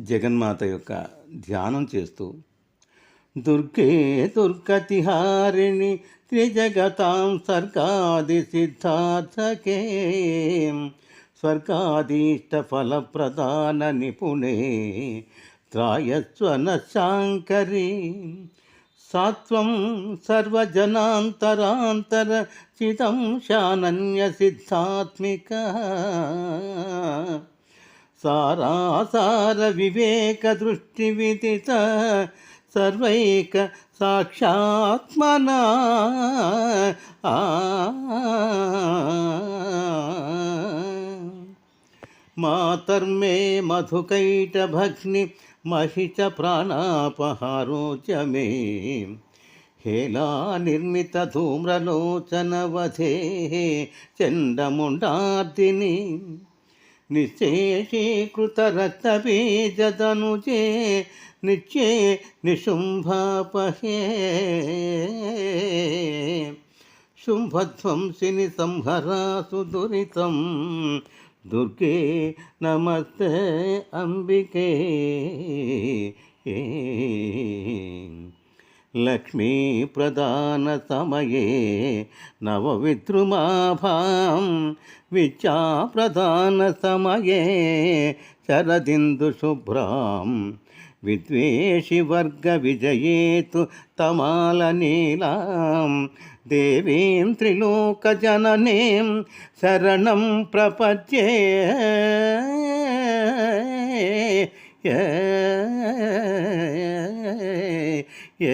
జగన్మాత యొక్క ధ్యానం చేస్తూ దుర్గే దుర్గతిహారిణి త్రిజగతాం స్వర్గాది సిద్ధార్థకే. స్వర్గాదీష్ట ఫలప్రదాన నిపుణే త్రాయస్వన శాంకరి. సాత్వం సర్వజనాంతరాంతర చితం శానన్య సిద్ధాత్మిక. సారాసార వివేక దృష్టి విదిత సర్వైక సాక్షాత్మనా ఆ. మాతర్మే మధుకైటభగ్ని మహిష ప్రాణాపహారోచ మే హేలా నిర్మిత ధూమ్రలోచనవధే చండముండార్దిని నిశేషీకృత రక్తబీజదనుజే నిత్యే నిశుంభాపహే. శుంభధ్వంసిని సంహరాసు దురితం దుర్గే నమస్తే అంబికే. ఏ ప్రదాన సమయే నవవిద్రుమాభాం. విద్యా ప్రదాన సమయే శరదిందు శుభ్రాం. విద్వేషి వర్గ విజయేతు తమాల ஏ